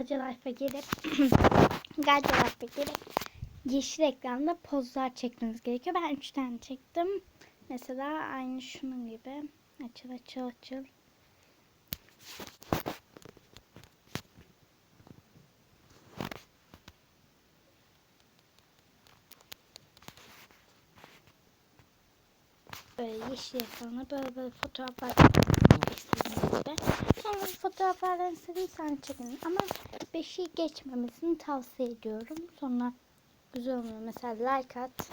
Gaca Gaca Life'a gelip yeşil ekranda pozlar çekmeniz gerekiyor. Ben 3 tane çektim. Mesela aynı şunun gibi. Açıl açıl açıl. Böyle yeşil ekrana böyle böyle fotoğraflar gibi. Sonra fotoğraflardan istediğiniz tane çekin. Ama 5'i geçmemesini tavsiye ediyorum. Sonra güzel oluyor. Mesela like at,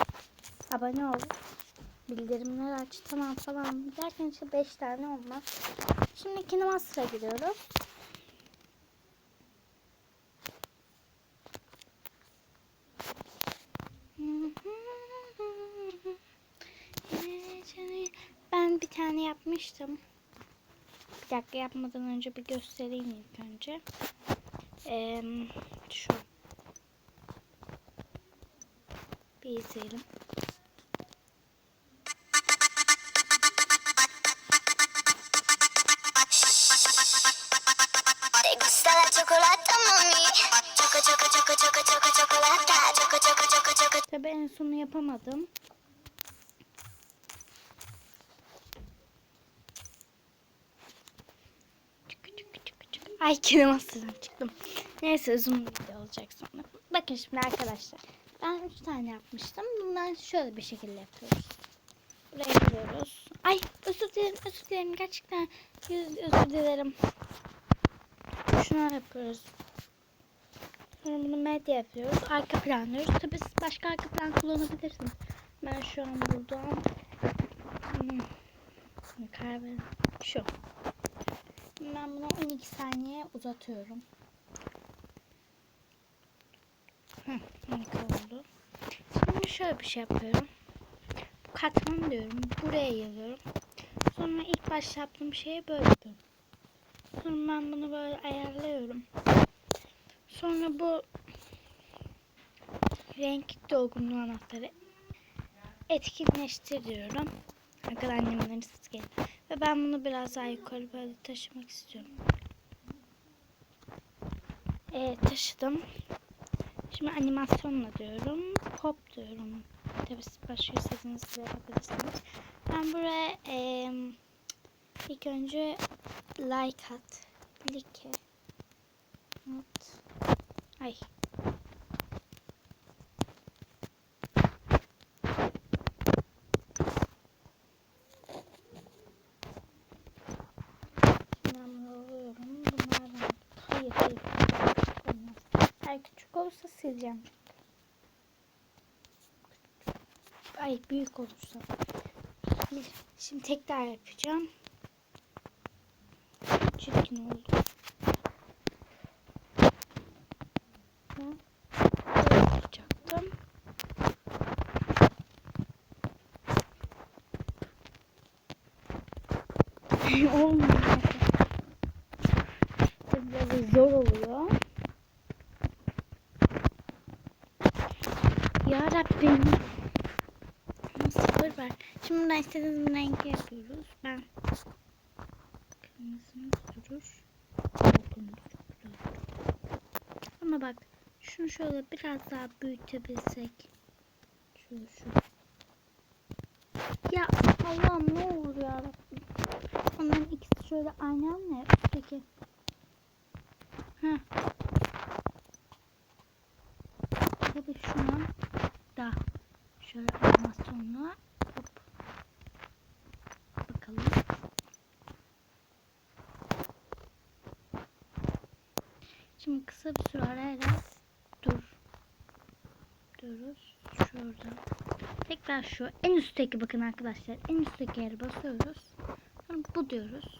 abone ol, bildirimleri aç tamam falan derken işte 5 tane olmaz. Şimdi ikinci master'a gidiyoruz. Ben bir tane yapmıştım. Bir dakika yapmadan önce bir göstereyim ilk önce. Ee, şu. Bir izleyelim. ¿Te gusta la chocolata, mami? Choco, choco, choco, choco, choco, chocolata. Choco, choco, choco, choco. Tabii en sonu yapamadım. Çıkı çıkı Ay kinemasından çıktım. Neyse uzun bir video olacak sonra. Bakın şimdi arkadaşlar. Ben 3 tane yapmıştım. Bundan şöyle bir şekilde yapıyoruz. Buraya giriyoruz. Ay özür dilerim özür dilerim. Gerçekten yüz- özür dilerim. Şunu yapıyoruz. Sonra bunu medya yapıyoruz. Arka plan diyoruz. Tabii siz başka arka plan kullanabilirsiniz. Ben şu an buradan hmm, verin. Şu. Ben bunu 12 saniye uzatıyorum. Hı, 12 oldu. Şimdi şöyle bir şey yapıyorum. Katman diyorum. Buraya yazıyorum. Sonra ilk başta yaptığım şeyi böyle yapıyorum. Sonra ben bunu böyle ayarlıyorum. Sonra bu renk dolgunluğu anahtarı etkinleştir diyorum. Arkada annemin ses geldi. Ve ben bunu biraz daha yukarı böyle taşımak istiyorum. Evet taşıdım. Şimdi animasyonla diyorum. Pop diyorum. Tabii siz başka istediğiniz gibi yapabilirsiniz. Ben buraya eee, ilk önce like at. Like. At. Ay. Şimdi ben bunu alıyorum. Bunlardan. Hayır hayır. Küçük olmaz. Eğer küçük olursa sileceğim. Ay büyük olursa. Şimdi, tekrar yapacağım. Çirkin oldu. Yapacaktım. Olmuyor. Tabii Biraz zor oluyor. Ya Rabbim. Ama Sıfır var. Şimdi buradan istediğiniz bir rengi yapıyoruz. Ben kırmızı duruş. Bakın çok güzel. Ama bak şunu şöyle biraz daha büyütebilsek. Şöyle şu. Ya Allah'ım ne olur ya. Onların ikisi şöyle aynı ya üstteki. Heh. Tabii şuna da şöyle animasyonla Şimdi kısa bir süre arayarak dur. Diyoruz. Şurada. Tekrar şu en üstteki bakın arkadaşlar. En üstteki yere basıyoruz. Sonra bu diyoruz.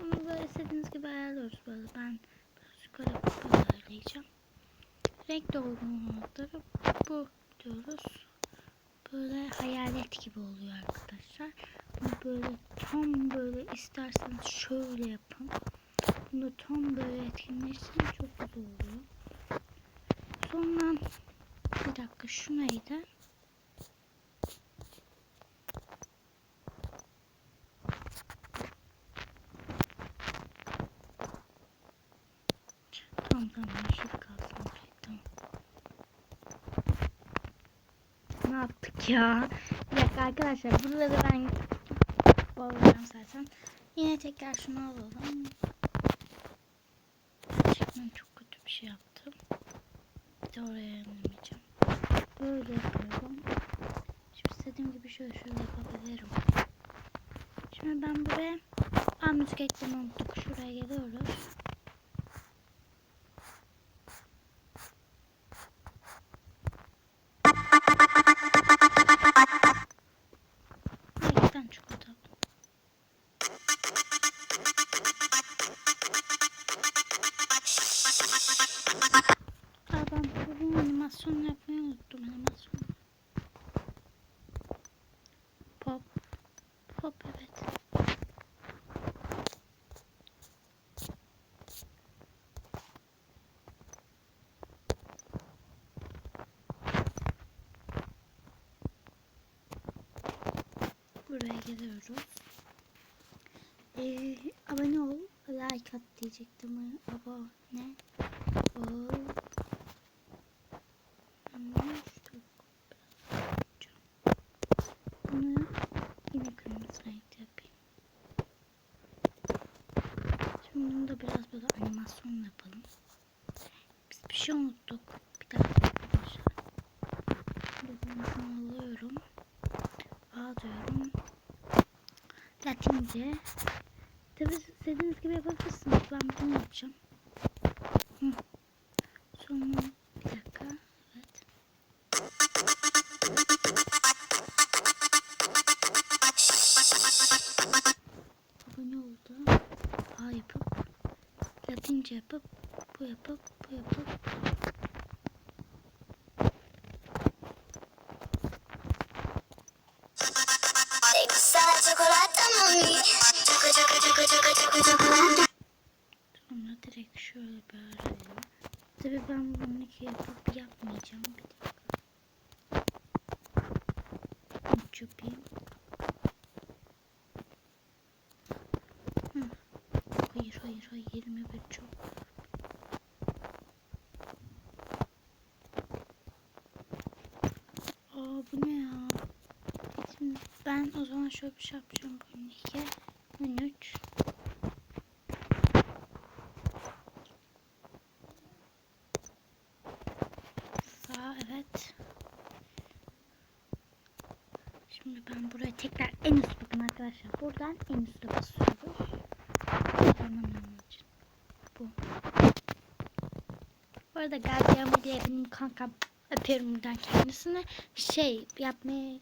Bunu böyle istediğiniz gibi ayarlıyoruz böyle. Ben yukarı böyle ayarlayacağım. Renk dolgunlukları bu diyoruz. Böyle hayalet gibi oluyor arkadaşlar. Bunu böyle tam böyle isterseniz şöyle yapın. Bunu tam böyle etkinleştirin çok güzel oluyor. Sonra bir dakika şu neydi? Tamam Tamam yeşil kalsın. okey, Tamam. Ne yaptık ya? Bir dakika arkadaşlar buraları ben bozacağım zaten. Yine tekrar şunu alalım. Gerçekten çok kötü bir şey yaptım. Bir de oraya yemlemeyeceğim. Böyle yapıyorum. Şimdi istediğim gibi şöyle şöyle yapabilirim. Şimdi ben buraya Aa müzik eklemeyi unuttuk. Şuraya geliyoruz. Buraya geliyoruz. Ee, abone ol, like at diyecektim. Abone ol. Bunu yine. Şimdi bunu da biraz böyle animasyon yapalım. Biz bir şey unuttuk. Bir dakika arkadaşlar. Şunu alıyorum. A diyorum. Latince. Tabi istediğiniz gibi yapabilirsiniz. Ben bunu yapacağım. Hı. Sonra bir dakika. Evet. Abone oldu. A yapıp Latince yapıp bu yapıp bu yapıp direkt şöyle böyle. Tabi ben bunu yapıp yapmayacağım. Bir dakika. Üç yapayım. Hı. Hayır hayır hayır 21 çok. Aa bu ne ya? Ben o zaman şöyle bir şey yapacağım. 12, 13. Sağ evet. Şimdi ben buraya tekrar en üst bakın arkadaşlar. Buradan en üste basıyoruz. Anlamam için. Bu. Bu arada Gazi diye benim kankam öpüyorum buradan kendisine. Şey yapmayı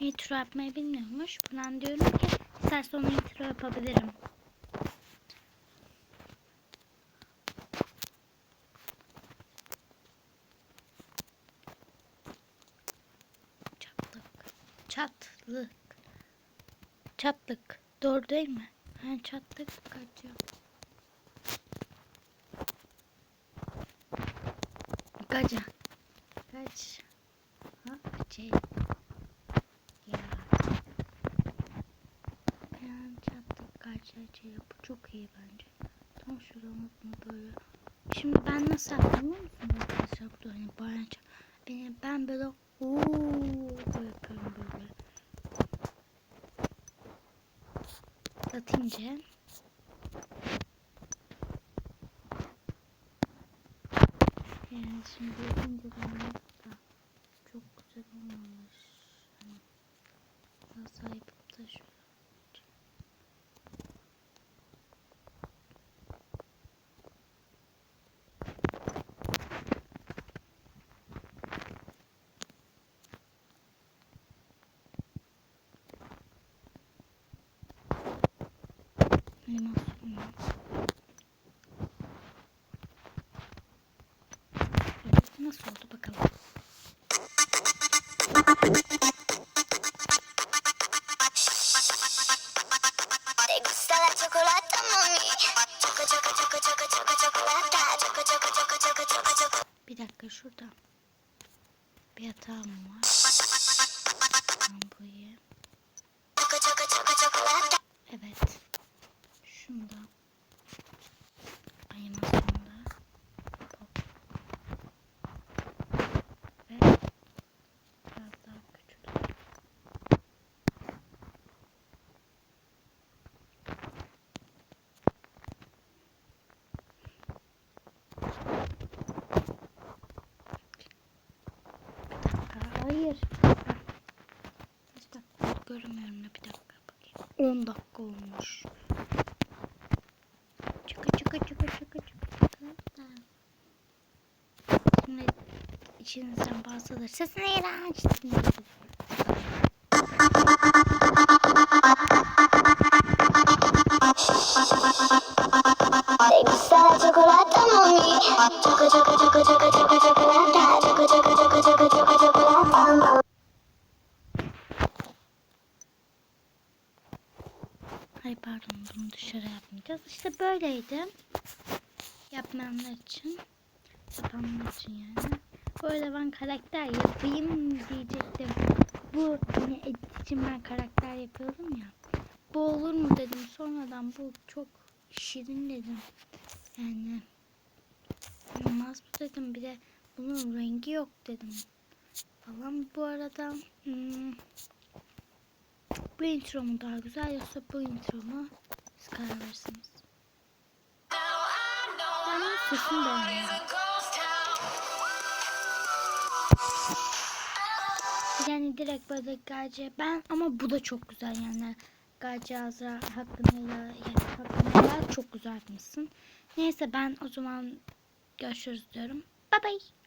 intro yapmayı bilmiyormuş. Buradan diyorum ki isterse onu intro yapabilirim. Çatlık. Çatlık. Çatlık. Doğru değil mi? Ha, çatlık kaçıyor. Gaca. Kaç. Ha, şey. Ya. Yani çatlık kaçıyor. Şey. Bu çok iyi bence. Tam şuradan bunu böyle. Şimdi ben nasıl yaptım bayan ça- Beni, ben böyle ooo böyle yapıyorum böyle. Latince. Yani şimdi nasıl oldu bakalım. Göremiyorum ya bir dakika bakayım. 10 dakika olmuş. Çıkı çıkı çıkı çıkı çıkı çıkı. Şimdi içinizden bazıları sesini iğrenç dinliyoruz. ¿Te gusta la chocolata, mami? Choco, choco, choco, choco, choco, böyleydi. Yapmayanlar için. Yapanlar için yani. Böyle ben karakter yapayım diyecektim. Bu edit için ben karakter yapıyordum ya. Bu olur mu dedim. Sonradan bu çok şirin dedim. Yani olmaz bu dedim. Bir de bunun rengi yok dedim. Falan bu arada hmm, bu intro mu daha güzel yoksa bu intro mu? Siz karar verirsiniz. Sesini beğenmiyorum. Yani direkt böyle Gace ben ama bu da çok güzel yani. Gace Azra hakkında yani hakkında çok güzel yapmışsın. Neyse ben o zaman görüşürüz diyorum. Bye bye.